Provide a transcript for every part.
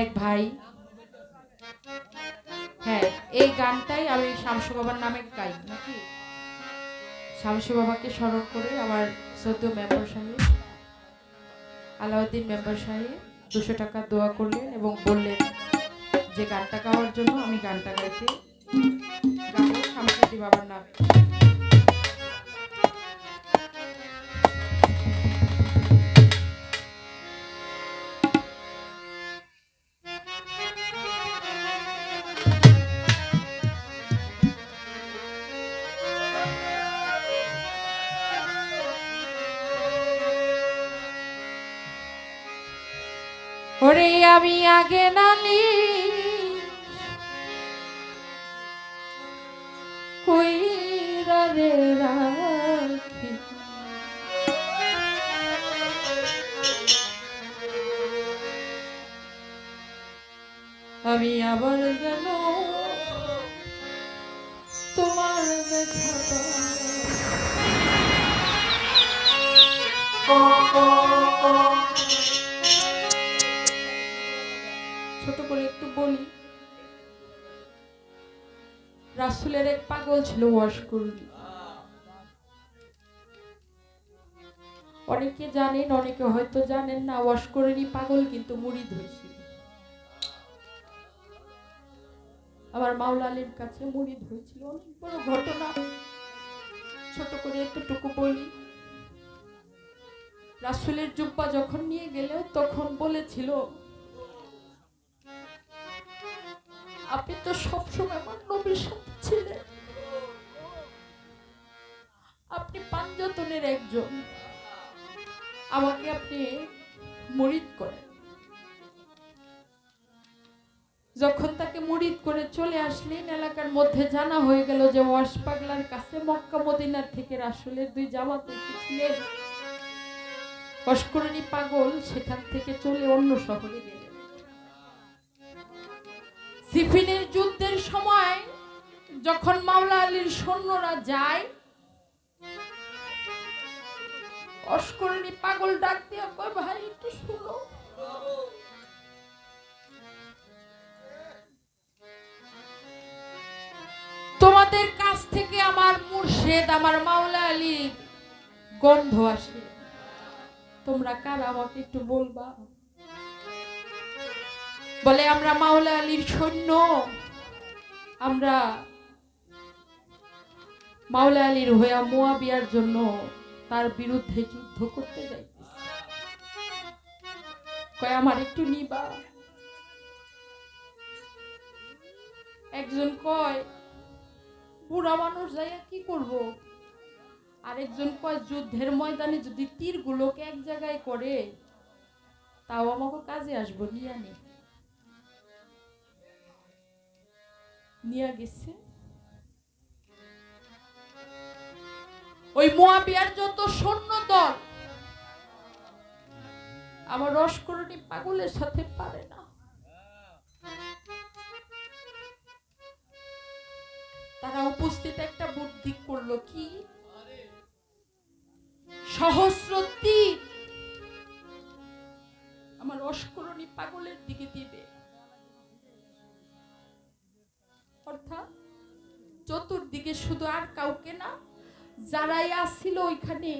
এক ভাই। হ্যাঁ এই গানটাই আমি শামসু বাবার নামে গাই, নাকি? শামসু বাবাকে স্মরণ করে আমার সদ্য মেম্বার সাহেব, আলাউদ্দিন মেম্বার সাহেব দুশো টাকা দোয়া করলেন এবং বললেন, যে গানটা গাওয়ার জন্য আমি গানটা গাইতে গাবো শামসুদ্দি বাবার নামে আমি আগে নালি। কইরা রে রাখি। আমি আবার যেন তোমার দেখা ছোট করে একটু বলি। রাসুলের এক পাগল ছিল ওয়াশ করলি অনেকে জানেন, অনেকে হয়তো জানেন না ওয়াশ করেনি পাগল কিন্তু মুড়ি ধরেছিল আমার মাওলা আলীর কাছে মুড়ি ধরেছিল। অনেক বড় ঘটনা। ছোট করে এতটুকু বলি। রাসুলের জুব্বা যখন নিয়ে গেল, তখন বলেছিল আপনি তো সবসময় আমার নবীর সাথে ছিলেন। আপনি পাঞ্জতনের একজন। আমাকে আপনি মরিদ করেন। যখন তাকে মরিদ করে চলে আসলেন, এলাকার মধ্যে জানা হয়ে গেল যে ওয়াশ পাগলার কাছে মক্কা মদিনার থেকে রাসুলের দুই জামাত এসেছিলেন অস্করণী পাগল সেখান থেকে চলে অন্য শহরে গেলেন। সিফিনের যুদ্ধের সময় যখন মাওলা আলীর সৈন্যরা যায় অস্করণী পাগল ডাক দিয়ে ভাই, একটু শুনো। তোমাদের কাছ থেকে আমার মুর্শেদ, আমার মাওলা আলীর গন্ধ আসে। তোমরা কারা, আমাকে একটু বলবা? বলে, আমরা মাওলা আলীর সৈন্য। আমরা মাওলা আলীর হইয়া মুয়াবিয়ার জন্য তার বিরুদ্ধে যুদ্ধ করতে যাই কয়, আমার একটু নিবা? একজন কয়, বুড়া মানুষ যাইয়া কি করব? আরেকজন কয়, যুদ্ধের ময়দানে যদি তীরগুলোকে এক জায়গায় করে, তাও আমাকে কাজে আসব, নিয়ে নিয়ে গেছে। ওই মোয়াবিয়ার যত সৈন্য দল, আমার রসকরণী পাগলের সাথে পারে না। তারা উপস্থিত একটা বুদ্ধি করল কি? সহস্র তীর আমার অস্করণী পাগলের দিকে দিবে। অর্থাৎ চতুর্দিকে শুধু আর কাউকে না, যারাই আসছিল ওইখানে,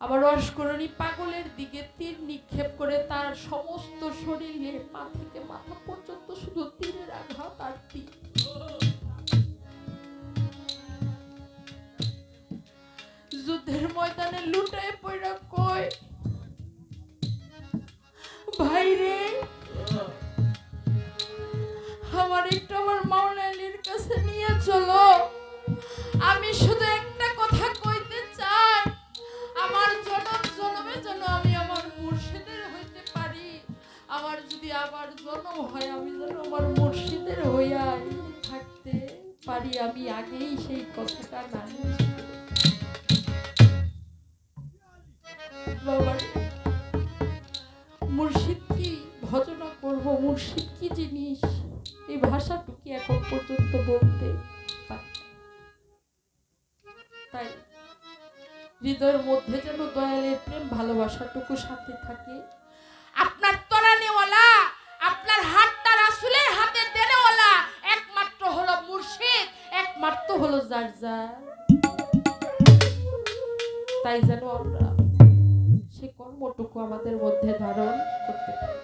আবার অস্করণী পাগলের দিকে তীর নিক্ষেপ করে তার সমস্ত শরীরে পা থেকে মাথা পর্যন্ত শুধু তীরের আঘাত আর তীর। যুদ্ধের ময়দানে লুটায় পড়া কই? ভাই আমার মাওলা আলীর কাছে নিয়ে চলো। আমি শুধু একটা কথা কইতে চাই। আমার জনম জনমে যেন আমি আমার মুর্শিদের হইতে পারি। আমার যদি আবার হয় আমি যেন আমার মুর্শিদের হইয়া থাকতে পারি। আমি আগেই সেই কথাটা না বাবারে, মুর্শিদ কি ভজনা করব? মুর্শিদ কি জিনিস? এই ভাষাটুকি এখন পর্যন্ত বলতে তাই হৃদয়ের মধ্যে যেন দয়ালের প্রেম ভালোবাসাটুকু সাথে থাকে। আপনার তরানিওয়ালা, আপনার হাতটা রাসুলের হাতে দেনেওয়ালা একমাত্র হলো মুর্শিদ, একমাত্র হলো যার যার। তাই যেন আমরা সে কর্মটুকু আমাদের মধ্যে ধারণ করতে পারি।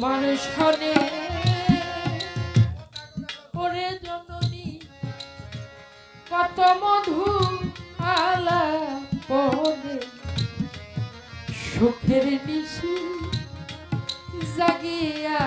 আমার সানে করে জননী কত মধু আলা পরে সুখের নিশি জাগিয়া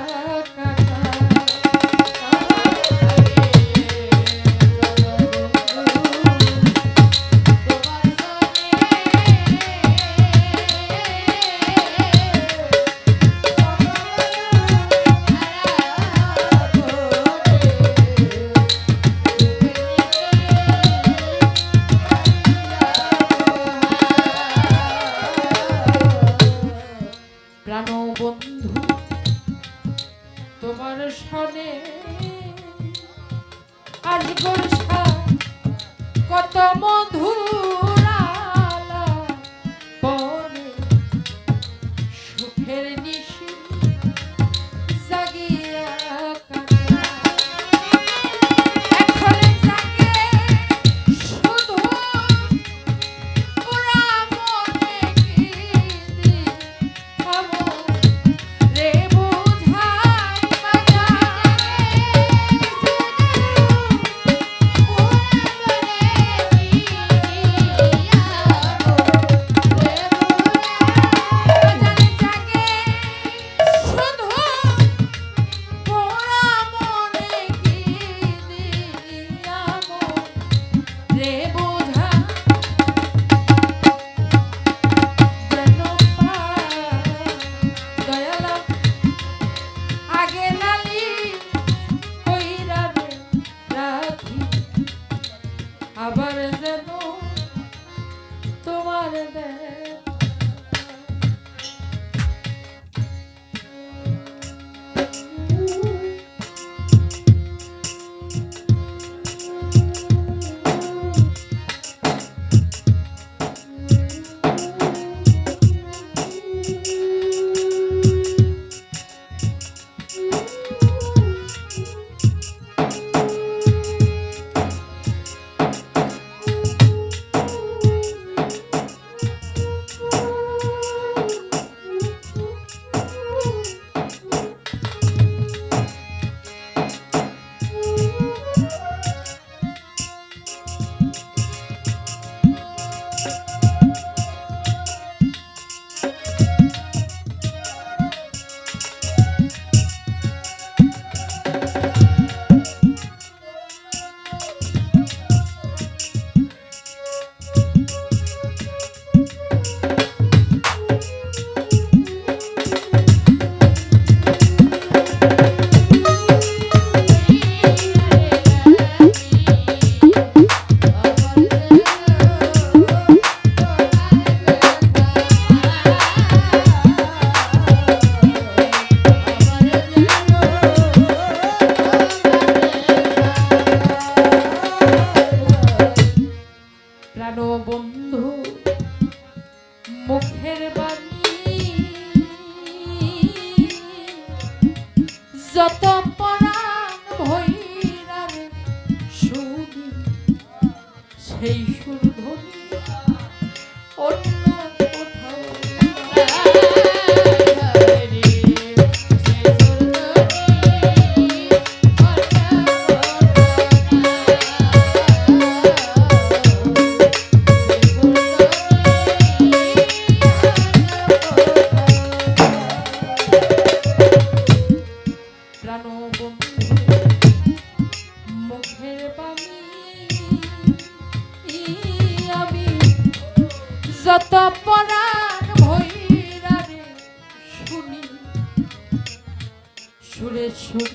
সুরে সুর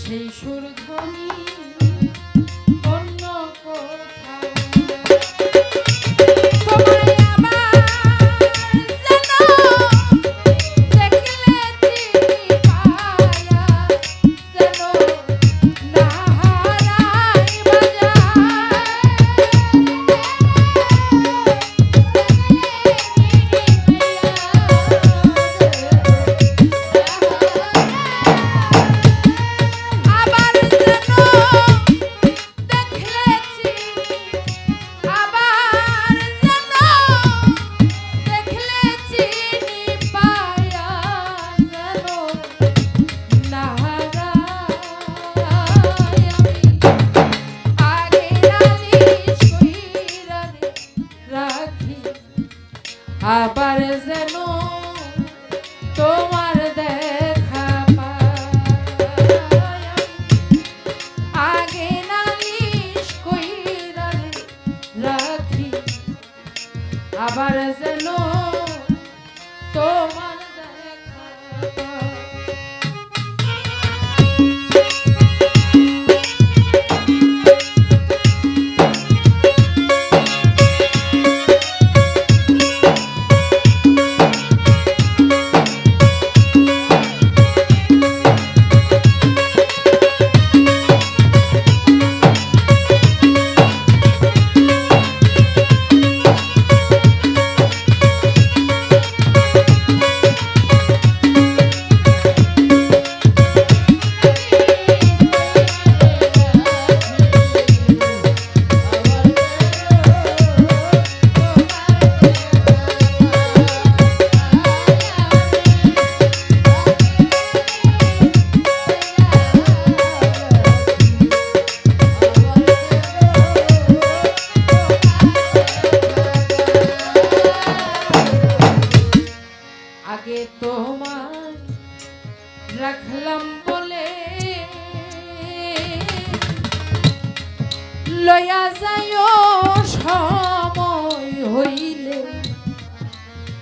সেই সুর ধ্বনি অন্য কোথায়? Parece know.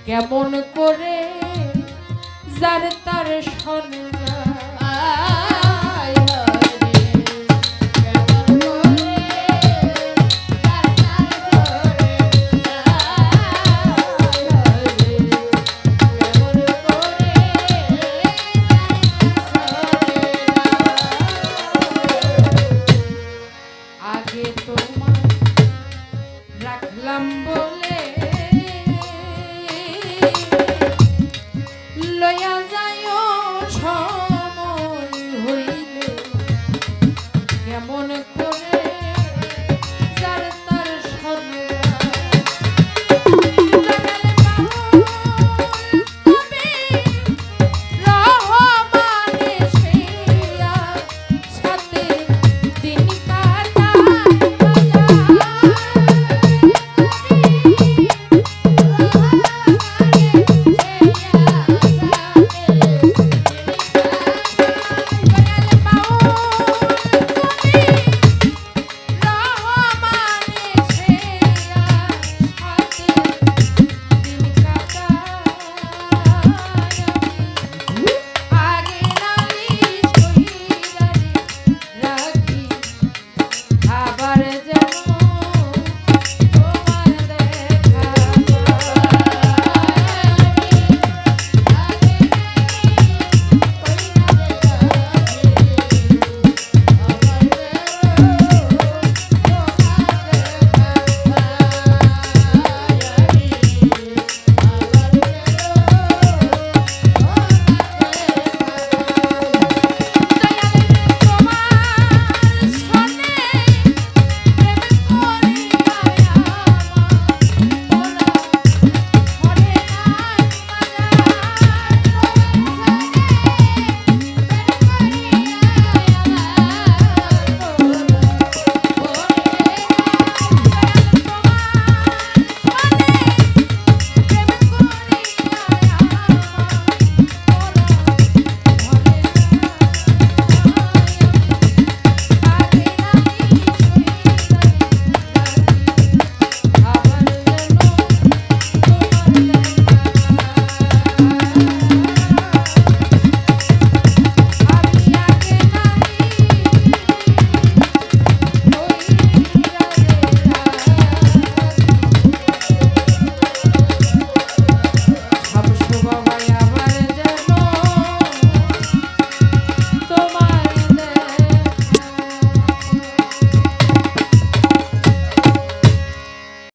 কেমন করে যার তার সনে